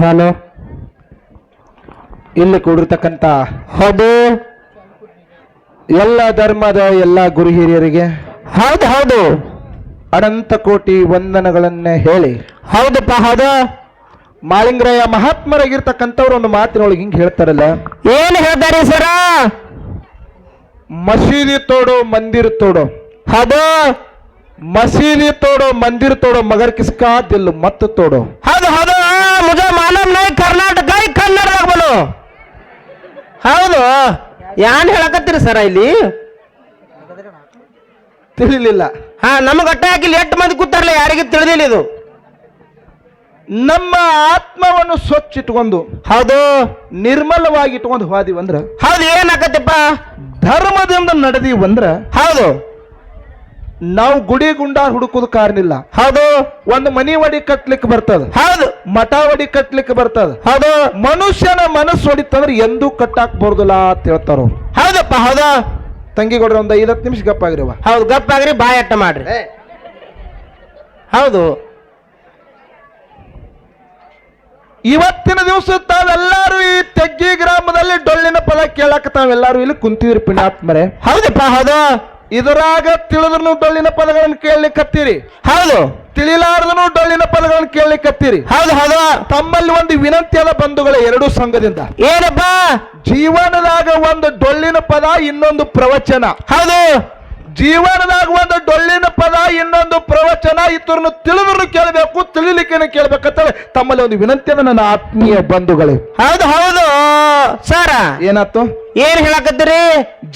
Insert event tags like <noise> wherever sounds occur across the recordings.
Hello. ಇಲ್ಲಿ ಕೂಡಿರ್ತಕ್ಕಂಥ ಹೌದು ಎಲ್ಲ ಧರ್ಮದ ಎಲ್ಲ ಗುರು ಹಿರಿಯರಿಗೆ ಹೌದು ಹೌದು. ಅನಂತ ಕೋಟಿ ವಂದನಗಳನ್ನೇ ಹೇಳಿ. ಹೌದಪ್ಪ ಹೌದು ಮಾಳಿಂಗರಾಯ ಮಹಾತ್ಮರಾಗಿರ್ತಕ್ಕಂಥವ್ರು ಒಂದು ಮಾತಿನೊಳಗೆ ಹಿಂಗೆ ಹೇಳ್ತಾರಲ್ಲ. ಏನು ಹೇಳ್ತಾರೆ ಸರ? ಮಸೀದಿ ತೋಡು ಮಂದಿರ ತೋಡು. ಹೌದು. ಮಸೀದಿ ತೋಡು ಮಂದಿರ ತೋಡು ಮಗರ್ ಕಿಸ್ಕಾ ದಿಲ್ ಮತ್ತು ತೋಡೋ. ಹೌದು ಹೌದು. ಆ, ನಾಯಿ ಕರ್ನಾಟಕ ಕನ್ನಡ ಆಗ್ಬಲು. ಹೌದು. ಯಾನ್ ಹೇಳಕತ್ತೀರಿ ಸರ ಇಲ್ಲಿ? ತಿಳಿಲಿಲ್ಲ. ಹಾ ನಮಗೆ ಅಟ್ಟ ಹಾಕಿಲ್ಲ ಎಷ್ಟು ಮಂದಿ ಕೂತಾರಲ್ಲ ಯಾರಿಗೂ ತಿಳಿದಿಲ್ಲ ಇದು. ನಮ್ಮ ಆತ್ಮವನ್ನು ಸ್ವಚ್ಛ ಇಟ್ಕೊಂಡು ಹೌದು. ನಿರ್ಮಲವಾಗಿ ಇಟ್ಕೊಂಡು ಹೋದಿವಂದ್ರ ಹೌದು ಏನಾಕತ್ತಪ್ಪ? ಧರ್ಮದಿಂದ ನಡೆದೀವಂದ್ರ ಹೌದು. ನಾವು ಗುಡಿ ಗುಂಡಾರ್ ಹುಡುಕುದು ಕಾರಣ ಇಲ್ಲ. ಹೌದು. ಒಂದು ಮನಿ ಒಡಿ ಕಟ್ಲಿಕ್ಕೆ ಬರ್ತದ. ಹೌದು. ಮಠ ಒಡಿ ಕಟ್ಲಿಕ್ಕೆ ಬರ್ತದ. ಹೌದು. ಮನುಷ್ಯನ ಮನಸ್ಸು ಹೊಡಿತಂದ್ರೆ ಎಂದೂ ಕಟ್ಟಾಕ್ ಬರುದಿಲ್ಲ ಅಂತ ಹೇಳ್ತಾರ ಅವ್ರು. ಹೌದಪ್ಪ ಹೌದು? ಕೊಡ್ರಿ ಒಂದು ಐದತ್ತು ನಿಮಿಷ ಗಪ್ಪ ಗಪ್ಪಾಗಿರವ ಹೌದು ಗಪ್ಪಾಗ್ರಿ ಬಾಯಿ ಅಟ್ಟ ಮಾಡ್ರಿ. ಹೌದು. ಇವತ್ತಿನ ದಿವಸ ತಾವೆಲ್ಲರೂ ಈ ತೆಗ್ಗಿ ಗ್ರಾಮದಲ್ಲಿ ಡೊಳ್ಳಿನ ಪದ ಕೇಳಕ್ ತಾವೆಲ್ಲರೂ ಇಲ್ಲಿ ಕುಂತಿದ್ರಿ ಪುಣ್ಯಾತ್ಮರೆ. ಹೌದಪ್ಪ ಹೌದು? ಇದರಾಗ ತಿಳಿದ್ರು ಡೊಳ್ಳಿನ ಪದಗಳನ್ನು ಕೇಳಲಿಕ್ಕತ್ತೀರಿ ಹೌದು. ತಿಳಿಲಾರದನು ಡೊಳ್ಳಿನ ಪದಗಳನ್ನು ಕೇಳಲಿಕ್ಕತ್ತೀರಿ ಹೌದು ಹೌದು. ತಮ್ಮಲ್ಲಿ ಒಂದು ವಿನಂತಿಯಾದ ಬಂಧುಗಳ ಎರಡು ಸಂಘದಿಂದ. ಏನಪ್ಪ? ಜೀವನದಾಗ ಒಂದು ಡೊಳ್ಳಿನ ಪದ ಇನ್ನೊಂದು ಪ್ರವಚನ. ಹೌದು. ಜೀವನದಾಗ ಒಂದು ಡೊಳ್ಳಿನ ಪದ ಇನ್ನೊಂದು ಪ್ರವಚನ ಇತರನ್ನು ತಿಳಿದ್ರು ಕೇಳಬೇಕು ತಿಳಿಲಿಕ್ಕೆ ಕೇಳಬೇಕಂತ ತಮ್ಮಲ್ಲಿ ಒಂದು ವಿನಂತಿಯನ್ನು ನನ್ನ ಆತ್ಮೀಯ ಬಂಧುಗಳೇ. ಹೌದು ಹೌದು. ಸರ ಏನಾತು ಏನ್ ಹೇಳಕತ್ತೀರಿ?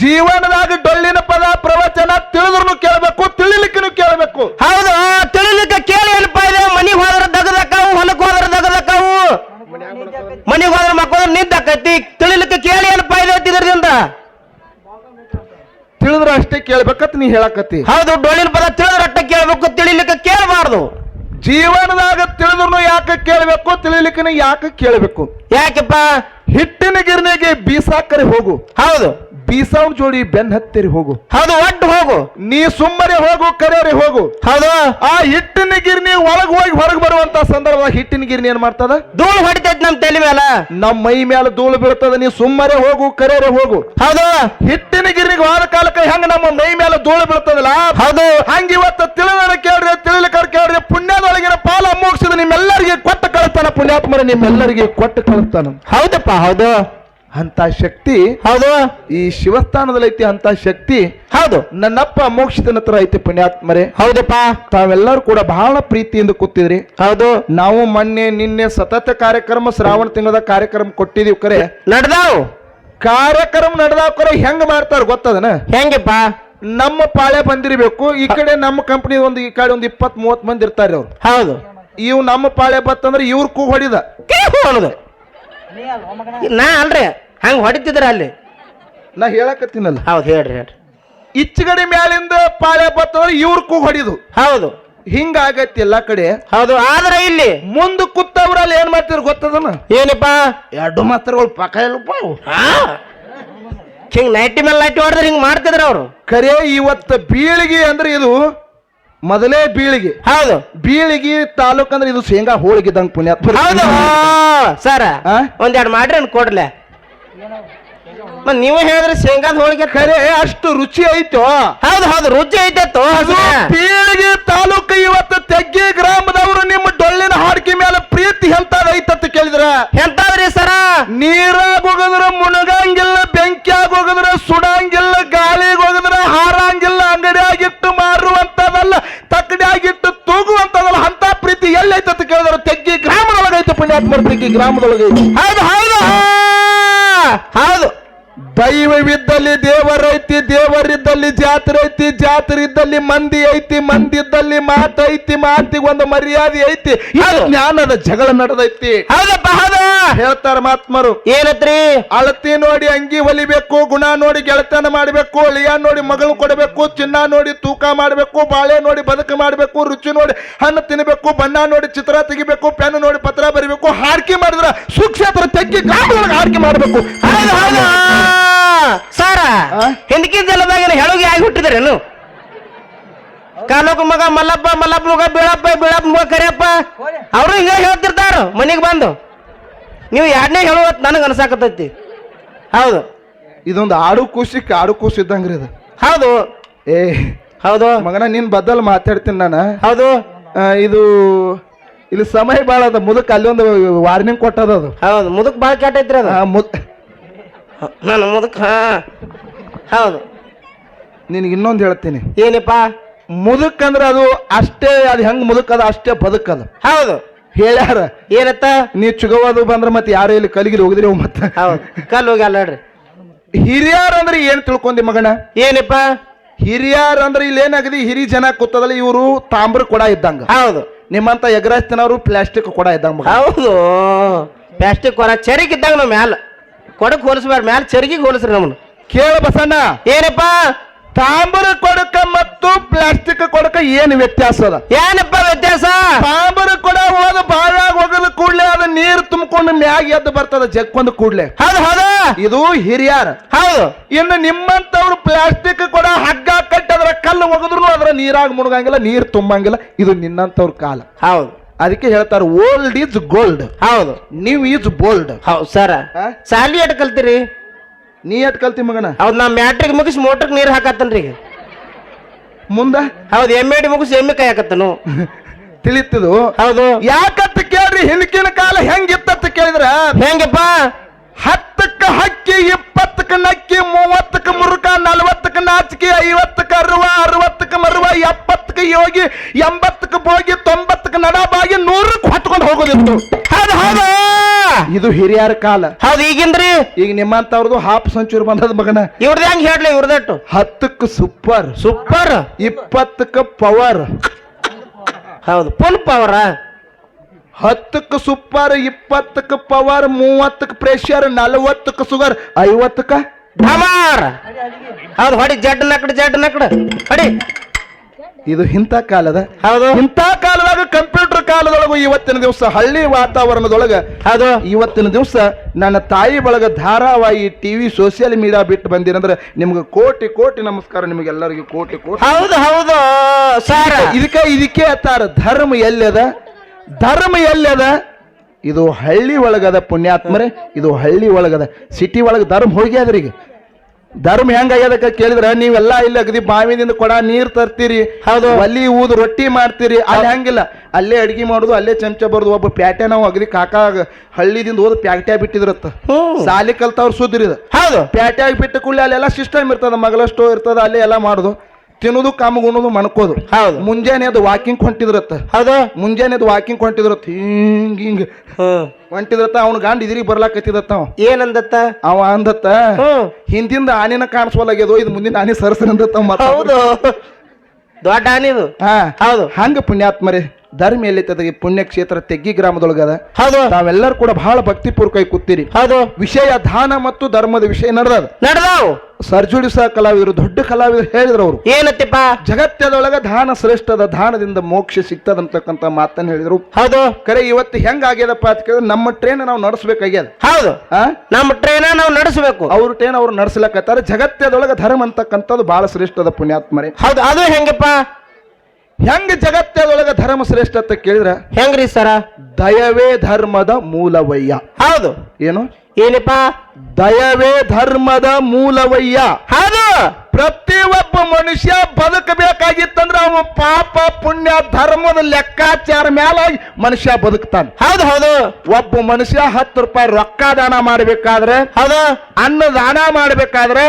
ಜೀವನದಾಗ ಡೊಳ್ಳಿನ ಪದ ಪ್ರವಚನ ತಿಳಿದ್ರು ಕೇಳಬೇಕು ತಿಳಿಲಿಕ್ಕೆ ಕೇಳಬೇಕು. ಹೌದು ತಿಳಿಲಿಕ್ಕೆ ಕೇಳಿ ಏನಪ್ಪ ಇದೆ? ಮನಿಗ್ ಹೋದ್ರ ದಗದಕ್ಕಾವು ಹೊಲಕ್ ಹೋದ್ರ ದಗದಕ್ಕಾವು. ಮನಿಗ್ ಹೋದ್ರ ಮಕ್ಕಳು ನಿದ್ದಕ್ಕೈತಿ ತಿಳಿಲಿಕ್ಕೆ ಕೇಳಿ ಏನಪ್ಪ ಇದೆ ಇದರಿಂದ ತಿಳಿದ್ರ ಅಷ್ಟೇ ಕೇಳ್ಬೇಕತ್ ನೀ ಹೇಳಕತ್ತಿ. ಹೌದು ಡೊಳ್ಳಿನ ಪದ ತಿಳಿದ್ರ ಅಟ್ಟ ಕೇಳ್ಬೇಕು ತಿಳಿಲಿಕ್ಕೆ ಕೇಳಬಾರ್ದು. ಜೀವನದಾಗ ತಿಳಿದ್ರು ಯಾಕೆ ಕೇಳಬೇಕು ತಿಳಿಲಿಕ್ಕೆ ಯಾಕೆ ಕೇಳಬೇಕು? ಯಾಕೆಪ್ಪ? ಹಿಟ್ಟಿನ ಗಿರಣಿಗೆ ಬೀಸಾಕರೆ ಹೋಗು. ಹೌದು. ಬೀಸಾವ್ ಜೋಡಿ ಬೆನ್ ಹತ್ತಿರಿ ಹೋಗು. ಹೌದು ಒಟ್ಟು ಹೋಗು. ನೀ ಸುಮ್ಮನೆ ಹೋಗು ಕರೆಯರಿ ಹೋಗು. ಹೌದು. ಆ ಹಿಟ್ಟಿನ ಗಿರ್ನಿ ಒಳಗ್ ಹೋಗಿ ಹೊರಗೆ ಬರುವಂತ ಸಂದರ್ಭ ಹಿಟ್ಟಿನ ಗಿರ್ನಿ ಏನ್ ಮಾಡ್ತದ? ಧೂಳು ಹೊಡಿತೈತಿ ನಮ್ ತಲೆ ಮೇಲೆ ನಮ್ಮ ಮೈ ಮೇಲೆ ಧೂಳು ಬೀಳ್ತದ ನೀ ಸುಮ್ಮನೆ ಹೋಗು ಕರೆಯರಿ ಹೋಗು. ಹೌದು. ಹಿಟ್ಟಿನ ಗಿರ್ನಿಗೆ ವಾರ ಕಾಲಕ್ಕೆ ಹೆಂಗ ನಮ್ಮ ಮೈ ಮೇಲೆ ಧೂಳು ಬೀಳ್ತದಲ್ಲ? ಹೌದು. ಹಂಗ ಇವತ್ತು ತಿಳಿದರ ಕೇಳ್ರಿ ತಿಳಿಲಿಕ್ಕರ ಕೇಳ್ರಿ ಪುಣ್ಯದೊಳಗಿನ ಪಾಲ ಮುಗಿಸಿದ ನಿಮ್ಮೆಲ್ಲರಿಗೆ ಕೊಟ್ಟು ಕಳಿಸ್ತಾನ ಪುಣ್ಯಾತ್ಮರ ನಿಮ್ಮೆಲ್ಲರಿಗೆ ಕೊಟ್ಟು ಕಳಿಸ್ತಾನ ಹೌದಪ್ಪ ಹೌದು. ಅಂತ ಶಕ್ತಿ ಹೌದು. ಈ ಶಿವಸ್ಥಾನದಲ್ಲಿ ಐತಿ ಅಂತ ಶಕ್ತಿ ಹೌದು. ನನ್ನಪ್ಪ ಮೋಕ್ಷದನ ಹತ್ರ ಐತಿ ಪುಣ್ಯಾತ್ಮರೇ. ಹೌದಪ್ಪ. ತಾವೆಲ್ಲರೂ ಕೂಡ ಬಹಳ ಪ್ರೀತಿಯಿಂದ ಕೂತಿದ್ರಿ. ಹೌದು. ನಾವು ಮೊನ್ನೆ ನಿನ್ನೆ ಸತತ ಕಾರ್ಯಕ್ರಮ ಶ್ರಾವಣ ತಿಂಗಳದ ಕಾರ್ಯಕ್ರಮ ಕೊಟ್ಟಿದೀವಿ ಕರೆ. ನಡ್ದಾವ್. ಕಾರ್ಯಕ್ರಮ ನಡೆದಾವ ಕರೆ ಹೆಂಗ್ ಮಾಡ್ತಾರ ಗೊತ್ತದನ? ಹೆಂಗಪ್ಪ? ನಮ್ಮ ಪಾಳೆ ಬಂದಿರಬೇಕು. ಈ ಕಡೆ ನಮ್ಮ ಕಂಪನಿ ಒಂದು ಈ ಕಡೆ ಒಂದು ಇಪ್ಪತ್ ಮೂವತ್ ಮಂದಿ ಇರ್ತಾರೆ ಅವ್ರು. ಹೌದು. ಇವ್ ನಮ್ಮ ಪಾಳೆ ಬತ್ತಂದ್ರೆ ಇವ್ರ ಕೂ ಹೊಡಿದ. ನಾ ಅಲ್ರಿ. ಹಂಗ ಹೊಡಿತಿದ್ರ ಅಲ್ಲಿ? ನಾ ಹೇಳಕತ್ತೀನಲ್ಲ. ಹೌದು ಹೇಳ್ರಿ ಹೇಳ್ರಿ. ಇಚ್ಚಗಡೆ ಮ್ಯಾಲಿಂದ ಪಾಳೆ ಬತ್ತಂದ್ರೆ ಇವ್ರ ಕೂ ಹೊಡಿದು. ಹೌದು. ಹಿಂಗಾಗತ್ತೆ ಎಲ್ಲಾ ಕಡೆ. ಹೌದು ಆದ್ರೆ ಇಲ್ಲಿ ಮುಂದೆ ಕೂತವ್ರಲ್ಲಿ ಏನ್ ಮಾಡ್ತಿರ್ ಗೊತ್ತದನ? ಏನಪ್ಪ? ಎರಡು ಮಾತ್ರಗಳು ಪಕ್ಕ ಇಲ್ಲಪ್ಪ ಅವು. ಹಿಂಗ್ ನೈಟಿ ಮೇಲೆ ನೈಟಿ ಹೊಡೆದ್ರೆ ಹಿಂಗ್ ಮಾಡ್ತಿದ್ರ ಅವರು? ಖರೆ ಇವತ್ತ ಬೀಳಿಗೆ ಅಂದ್ರೆ ಇದು ಮೊದಲೇ ಬೀಳಿಗೆ. ಹೌದು. ಬೀಳಿಗೆ ತಾಲೂಕ್ ಅಂದ್ರೆ ಇದು ಶೇಂಗಾ ಹೋಳಿಗಿದ್ದಂಗೆ ಪುಣ್ಯ ಹೌದು. ಸರ್. ಆ? ಒಂದೆರಡು ಮಾಡ್ರಿ ಅನ್ ಕೊಡ್ಲೆ. ಮತ್ ನೀವು ಹೇಳಿದ್ರೆ ಶೇಂಗಾದ ಹೋಳಿಗೆ ಖರೆ ಅಷ್ಟು ರುಚಿ ಐತೋ? ಹೌದು ಹೌದು ರುಚಿ ಐತತ್ತು ಪೀಳಿಗೆ ತಾಲೂಕು ಇವತ್ತು ತೆಗ್ಗಿ ಗ್ರಾಮದವರು ನಿಮ್ಮ ಡೊಳ್ಳಿನ ಹಾಡಿಕೆ ಮೇಲೆ ಪ್ರೀತಿ ಎಂತಾದ ಐತತ್ ಕೇಳಿದ್ರ? ಎಂತಾದ್ರಿ ಸರ? ನೀರಾಗ ಹೋಗದ್ರ ಮುಣಗಂಗಿಲ್ಲ ಬೆಂಕಿಯಾಗ ಹೋಗದ್ರ ಸುಡಂಗಿಲ್ಲ ಗಾಳಿಗೆ ಹೋಗದ್ರ ಹಾರಂಗಿಲ್ಲ ಅಂಗಡಿಯಾಗಿಟ್ಟು ಮಾರುವಂತದಲ್ಲ ತಕ್ಕಡಿಯಾಗಿಟ್ಟು ತೂಗುವಂತದಲ್ಲ ಅಂತ ಪ್ರೀತಿ ಎಲ್ಲೈತತ್ ಕೇಳಿದ್ರ? ತೆಗ್ಗಿ ಗ್ರಾಮದೊಳಗೈತೆ ಪುಣ್ಯಾತ್ಮರ ತೆಗ್ಗಿ ಗ್ರಾಮದೊಳಗೈತೆ. ಹೌದು ಹೌದು. ಹೌದು. ದೈವವಿದ್ದಲ್ಲಿ ದೇವರೈತಿ ದೇವರಿದ್ದಲ್ಲಿ ಜಾತ್ರೆ ಐತಿ ಜಾತ್ರೆ ಇದ್ದಲ್ಲಿ ಮಂದಿ ಐತಿ ಮಂದಿ ಇದ್ದಲ್ಲಿ ಮಾತು ಐತಿ. ಮಾತಿಗೆ ಒಂದು ಮರ್ಯಾದೆ ಐತಿ ಜ್ಞಾನದ ಜಗಳ ನಡೆದೈತಿ. ಹೌದಪ್ಪ ಹೌದು. ಹೇಳ್ತಾರ ಮಾತ್ಮರು ಏನತ್ರಿ? ಅಳತಿ ನೋಡಿ ಅಂಗಿ ಹೊಲಿಬೇಕು ಗುಣ ನೋಡಿ ಗೆಳತನ ಮಾಡಬೇಕು ಅಳಿಯ ನೋಡಿ ಮಗಳು ಕೊಡಬೇಕು ಚಿನ್ನ ನೋಡಿ ತೂಕ ಮಾಡಬೇಕು ಬಾಳೆ ನೋಡಿ ಬದುಕು ಮಾಡಬೇಕು ರುಚಿ ನೋಡಿ ಹಣ್ಣು ತಿನ್ನಬೇಕು ಬಣ್ಣ ನೋಡಿ ಚಿತ್ರ ತೆಗಿಬೇಕು ಪೆನ್ ನೋಡಿ ಪತ್ರ ಬರಿಬೇಕು ಹಾಡ್ಕೆ ಮಾಡಿದ್ರ ಸುಕ್ಷೇತ್ರ ತೆಗ್ಗಿ ಗ್ರಾಮದೊಳಗೆ ಹಾಡ್ಕೆ ಮಾಡಬೇಕು. ಸರ ಹಿಂದಕ್ಕಿದ್ದೆಲ್ಲ ಬಾಗಿನ ಹೆಳಗಿ ಆಗಿ ಹುಟ್ಟಿದ್ರೇನು? ಕಾಲೋಕ ಮಗ ಮಲ್ಲಪ್ಪ ಮಲ್ಲಪ್ಪ ಮಗ ಬೀಳಪ್ಪ ಬೀಳಪ್ಪ ಮಗ ಕರಿಯಪ್ಪ ಅವರು ಹಿಂಗ ಹೇಳ್ತಿರ್ತಾರ ಮನೆಗೆ ಬಂದು. ನೀವು ಎರಡನೇ ಹೇಳುವತ್ ನನಗೆ ಅನ್ಸಾಕತ್ತೈತಿ. ಹೌದು. ಇದೊಂದು ಆಡು ಕೂಸಿ ಕಾಡು ಕೂಸಿ ಇದ್ದಂಗ್ರಿ ಇದು. ಹೌದು. ಏ ಹೌದು. ಮಗನ ನಿನ್ ಬದಲ್ ಮಾತಾಡ್ತೀನಿ ನಾನು. ಹೌದು. ಆ, ಇದು ಇಲ್ಲಿ ಸಮಯ ಭಾಳ ಅದ ಮುದಕ್ ಅಲ್ಲಿ ಒಂದು ವಾರ್ನಿಂಗ್ ಕೊಟ್ಟದ ಅದು. ಹೌದು. ಮುದುಕ್ ಭಾಳ ಕೆಟ್ಟೈತ್ರಿ ಅದು. ಆ, ಮುದ್ ನಾನು ಮುದುಕ ಹಾ. ಹೌದು. ನಿನಗೆ ಇನ್ನೊಂದು ಹೇಳ್ತೀನಿ. ಏನಪ್ಪ? ಮುದುಕ್ ಅಂದ್ರೆ ಅದು ಅಷ್ಟೇ ಅದು ಹೆಂಗ್ ಮುದುಕ್ ಅದ ಅಷ್ಟೇ ಬದುಕದ. ಹೌದು. ಹೇಳ್ಯಾರ? ಏನತ್ತ? ನೀ ಚುಗವಾದು ಬಂದ್ರೆ ಮತ್ತೆ ಯಾರು ಇಲ್ಲಿ ಕಲಿಗಿರಿ ಹೋಗಿದ್ರಿ ಮತ್ತೆ? ಹೌದು. ಕಲ್ ಹೋಗಿ ಅಲ್ಲಾಡ್ರಿ ಹಿರಿಯರ್ ಅಂದ್ರೆ ಏನ್ ತಿಳ್ಕೊಂಡಿ ಮಗನ? ಏನಪ್ಪ? ಹಿರಿಯರ್ ಅಂದ್ರೆ ಇಲ್ಲಿ ಏನಾಗದಿ? ಹಿರಿ ಜನ ಕೂತದಲ್ಲ ಇವರು ತಾಮ್ರ ಕೊಡ ಇದ್ದಂಗ. ಹೌದು. ನಿಮ್ಮಂತ ಎಗರಾಸ್ತಿನವರು ಪ್ಲಾಸ್ಟಿಕ್ ಕೊಡ ಇದ್ದಂಗ ಹೌದು. ಪ್ಲಾಸ್ಟಿಕ್ ಕೊರ ಚರಿಕ್ ಇದ್ದಂಗ ನಮ್ಮ ಮ್ಯಾಲ. ಕೊಡಕ್ ಹೋಲಿಸ್ಬೇಡ ಮ್ಯಾಲ ಚರ್ಗಿ ಹೋಲಿಸ್ರಿ ನಮ್ಮನ್ನು ಕೇಳ ಬಸಣ್ಣ. ಏನಪ್ಪ? ತಾಮ್ರ ಕೊಡಕ ಮತ್ತು ಪ್ಲಾಸ್ಟಿಕ್ ಕೊಡಕ ಏನು ವ್ಯತ್ಯಾಸ ಅದ? ಏನಪ್ಪ ವ್ಯತ್ಯಾಸ? ತಾಮ್ರ ಕೊಡ ಹೋದ ಬಾಳಾಗ ಹೋಗದ ಕೂಡ್ಲೆ ಅದ ನೀರು ತುಂಬಿಕೊಂಡು ಮ್ಯಾಗ ಎದ್ದು ಬರ್ತದ ಜಕ್ಕೊಂದು ಕೂಡ್ಲೆ. ಹೌದು ಹೌದು. ಇದು ಹಿರಿಯರ್. ಹೌದು. ಇನ್ನು ನಿಮ್ಮಂತವ್ರು ಪ್ಲಾಸ್ಟಿಕ್ ಕೊಡ ಹಗ್ಗ ಕಟ್ಟಿ ಅದರ ಕಲ್ಲು ಒಗದ್ರು ಅದ್ರ ನೀರಾಗ ಮುಳುಗಂಗಿಲ್ಲ ನೀರು ತುಂಬಂಗಿಲ್ಲ. ಇದು ನಿನ್ನಂತವ್ರ ಕಾಲ. ಹೌದು. ಅದಕ್ಕೆ ಹೇಳ್ತಾರೆ ಓಲ್ಡ್ ಈಸ್ ಗೋಲ್ಡ್ ಹೌದು. ನೀವು ಈಸ್ ಬೋಲ್ಡ್ ಹೌದು ಸರ. ಸಾಲಿ ಎಟ್ ಕಲ್ತೀರಿ? ನೀ ಎಟ್ ಕಲ್ತಿ ಮಗನ? ಹೌದು ನಾ ಮ್ಯಾಟ್ರಿಕ್ ಮುಗಿಸಿ ಮೋಟ್ರಿಗೆ ನೀರು ಹಾಕತ್ತನ್ರಿ ಈಗ. ಮುಂದ? ಹೌದು ಎಂ ಎಡಿ ಮುಗಿಸಿ ಎಮ್ಮೆ ಕೈ ಹಾಕತ್ತನು. <laughs> ತಿಳಿತದು ಹೌದು. ಯಾಕತ್ತ ಕೇಳ್ರಿ ಹಿಂದಿನ ಕಾಲ ಹೆಂಗಿತ್ತ ಕೇಳಿದ್ರ? ಹೆಂಗಪ್ಪ? ಹತ್ತಕ್ಕ ಹಕ್ಕಿ ಇಪ್ಪತ್ತಕ್ಕ ನಕ್ಕಿ ಮೂವತ್ತಕ್ಕ ಮುರುಕ ನಲವತ್ತಕ್ಕ ನಾಚಿಕೆ ಐವತ್ತಕ್ಕ ಅರುವ ಅರವತ್ತಕ್ಕ ಮರುವ ಎಪ್ಪತ್ತಕ್ಕ ಯೋಗಿ ಎಂಬತ್ತಕ್ಕ ಬೋಗಿ ತೊಂಬತ್ತಕ್ಕ ನಡಬಾಗಿ ನೂರಕ್ಕೆ ಹೊತ್ಕೊಂಡು ಹೋಗೋದಿತ್ತು. ಹೌದು ಹೌದು. ಇದು ಹಿರಿಯರ ಕಾಲ. ಹೌದು ಈಗಿಂದ್ರಿ ಈಗ ನಿಮ್ಮಂತವ್ರದ್ದು ಹಾಫ್ ಸಂಚೂರು ಬಂದದ ಮಗನ. ಇವ್ರದ್ದು ಹೆಂಗ್ ಹೇಳ್ಲಿ ಇವ್ರದಟ್ಟು? ಹತ್ತಕ್ಕೆ ಸೂಪರ್. ಸೂಪರ್? ಇಪ್ಪತ್ತಕ್ಕೆ ಪವರ್. ಹೌದು ಫುಲ್ ಪವರ. ಹತ್ತಕ್ಕ ಸುಪ್ಪರ್ ಇಪ್ಪತ್ತಕ್ಕೆ ಪವರ್ ಮೂವತ್ತಕ್ಕೆ ಪ್ರೆಷರ್ ನಲವತ್ತಕ್ಕೆ ಸುಗರ್ ಐವತ್ತಕ್ಕ? ಢಮಾರ್ ಹೌದು ಹೊಡಿ ಜಡ್ ನಕಡ್ ಜಡ್ ನಕಡ್ ಹೊಡಿ. ಇದು ಇಂಥ ಕಾಲದ ಹೌದು. ಇಂಥ ಕಾಲದಾಗ ಕಂಪ್ಯೂಟರ್ ಕಾಲದೊಳಗು ಇವತ್ತಿನ ದಿವಸ ಹಳ್ಳಿ ವಾತಾವರಣದೊಳಗ ಅದು ಇವತ್ತಿನ ದಿವಸ ನನ್ನ ತಾಯಿ ಬಳಗ ಧಾರಾವಾಹಿ ಟಿವಿ ಸೋಷಿಯಲ್ ಮೀಡಿಯಾ ಬಿಟ್ಟು ಬಂದಿರಂದ್ರೆ ನಿಮ್ಗೆ ಕೋಟಿ ಕೋಟಿ ನಮಸ್ಕಾರ ನಿಮಗೆಲ್ಲರಿಗೂ ಕೋಟಿ ಕೋಟಿ. ಹೌದು ಹೌದು ಸರ್. ಇದಕ್ಕೆ ಇದಕ್ಕೆ ಅತ್ತಾರ ಧರ್ಮ ಎಲ್ಲದ ಧರ್ಮ ಎಲ್ಲದ ಇದು ಹಳ್ಳಿ ಒಳಗದ ಪುಣ್ಯಾತ್ಮರೆ ಇದು ಹಳ್ಳಿ ಒಳಗದ ಸಿಟಿ ಒಳಗ ಧರ್ಮ ಹೋಗ್ಯಾದ್ರಿ ಈಗ. ಧರ್ಮ ಹೆಂಗಾಗ್ಯದಕ್ಕೆ ಕೇಳಿದ್ರೆ ನೀವೆಲ್ಲ ಇಲ್ಲಿ ಅಗದಿ ಬಾವಿನಿಂದ ಕೊಡ ನೀರು ತರ್ತೀರಿ ಹೌದು. ಅಲ್ಲಿ ಊದು ರೊಟ್ಟಿ ಮಾಡ್ತೀರಿ ಅಲ್ಲಿ ಹಂಗಿಲ್ಲ. ಅಲ್ಲೇ ಅಡಿಗೆ ಮಾಡುದು ಅಲ್ಲೇ ಚಮಚ ಬರುದು ಒಬ್ಬ ಪ್ಯಾಟೆ ನಾವು ಅಗದಿ ಕಾಕ ಹಳ್ಳಿದಿಂದ ಹೋದ ಪ್ಯಾಟ್ಯಾ ಬಿಟ್ಟಿದ್ರತ್ತ. ಸಾಲಿ ಕಲ್ತವ್ರು ಸುದ್ರಿ ಇದು ಹೌದು. ಪ್ಯಾಟ್ಯಾಗ ಬಿಟ್ಟ ಕೂಡಲೇ ಅಲ್ಲೆಲ್ಲ ಸಿಸ್ಟಮ್ ಇರ್ತದ ಮಗಳ ಸ್ಟೋ ಇರ್ತದ ಅಲ್ಲೇ ಎಲ್ಲ ಮಾಡುದು. ತಿನ್ನುದು ಕಾಮಗ್ ಉಣ್ಣುದು ಮನ್ಕೋದು. ಹೌದು. ಮುಂಜಾನೆ ಅದು ವಾಕಿಂಗ್ ಹೊಂಟಿದ್ರತ್ತ. ಹೌದಾ. ಮುಂಜಾನೆ ಅದು ವಾಕಿಂಗ್ ಹೊಂಟಿದ್ರತ್ತ. ಹಿಂಗ ಹಿಂಗ. ಹೊಂಟಿದ್ರತ್ತ ಅವ್ನ ಗಾಂಡ್ ಇದ್ರಿಗೆ ಬರ್ಲಾಕತ್ತಿದತ್ತ ಅವ ಏನಂದತ್ತ? ಅವ ಅಂದತ್ತ ಹಿಂದಿಂದ ಆನೆನ ಕಾಣಿಸ್ವಲಾಗ್ಯದೋ ಇದು ಮುಂದಿನ ಆನೆ ಸರಸನಂದತ್ತ ಮತ್ತ ಹೌದು. ದೊಡ್ಡ ಆನಿದು ಹಾ. ಹೌದು. ಹಂಗ ಪುಣ್ಯಾತ್ಮರೇ. ಧರ್ಮ ಎಲ್ಲಿ ಈ ಪುಣ್ಯಕ್ಷೇತ್ರ ತೆಗ್ಗಿ ಗ್ರಾಮದೊಳಗದ. ಹೌದು. ತಾವೆಲ್ಲರೂ ಕೂಡ ಬಹಳ ಭಕ್ತಿಪೂರ್ವಕವಾಗಿ ಕೂತೀರಿ. ಹೌದು. ವಿಷಯ ದಾನ ಮತ್ತು ಧರ್ಮದ ವಿಷಯ ನಡೆದ ನಡೆದವು. ಸರ್ಜುಡಿಸ ಕಲಾವಿದರು ದೊಡ್ಡ ಕಲಾವಿದರು ಹೇಳಿದ್ರು ಅವರು. ಏನತ್ತಿಪ್ಪ ಜಗತ್ತದೊಳಗ ದಾನ ಶ್ರೇಷ್ಠದ ದಾನದಿಂದ ಮೋಕ್ಷ ಸಿಗ್ತದಂತಕ್ಕಂಥ ಮಾತನ್ನ ಹೇಳಿದ್ರು. ಹೌದು. ಕರೆ ಇವತ್ತು ಹೆಂಗ ಆಗ್ಯದಪ್ಪ ಅಂತ ಕೇಳಿದ್ರೆ ನಮ್ಮ ಟ್ರೈನ್ ನಾವು ನಡೆಸಬೇಕಾಗ್ಯದ. ಹೌದು. ನಮ್ಮ ಟ್ರೈನ ನಾವು ನಡೆಸಬೇಕು. ಅವ್ರ ಟ್ರೈನ್ ಅವ್ರು ನಡೆಸಲಕತ್ತಾರ. ಜಗತ್ತದೊಳಗ ಧರ್ಮ ಅಂತಕ್ಕಂಥದ್ದು ಬಹಳ ಶ್ರೇಷ್ಠದ ಪುಣ್ಯಾತ್ಮರೇ. ಹೌದು. ಅದು ಹೆಂಗಪ್ಪ? ಹೆಂಗ್ ಜಗತ್ತದೊಳಗ ಧರ್ಮ ಶ್ರೇಷ್ಠ ಅಂತ ಕೇಳಿದ್ರ ಹೆಂಗ್ರಿ ಸರ? ದಯವೇ ಧರ್ಮದ ಮೂಲವಯ್ಯ. ಹೌದು. ಏನು? ಏನಪ್ಪ? ದಯವೇ ಧರ್ಮದ ಮೂಲವಯ್ಯ. ಹೌದು. ಪ್ರತಿ ಒಬ್ಬ ಮನುಷ್ಯ ಬದುಕಬೇಕಾಗಿತ್ತಂದ್ರ ಅವ ಪಾಪ ಪುಣ್ಯ ಧರ್ಮದ ಲೆಕ್ಕಾಚಾರ ಮೇಲೆ ಮನುಷ್ಯ ಬದುಕ್ತಾನೆ. ಹೌದು ಹೌದು. ಒಬ್ಬ ಮನುಷ್ಯ ಹತ್ತು ರೂಪಾಯಿ ರೊಕ್ಕ ದಾನ ಮಾಡ್ಬೇಕಾದ್ರೆ ಹೌದು. ಅನ್ನ ದಾನ ಮಾಡ್ಬೇಕಾದ್ರೆ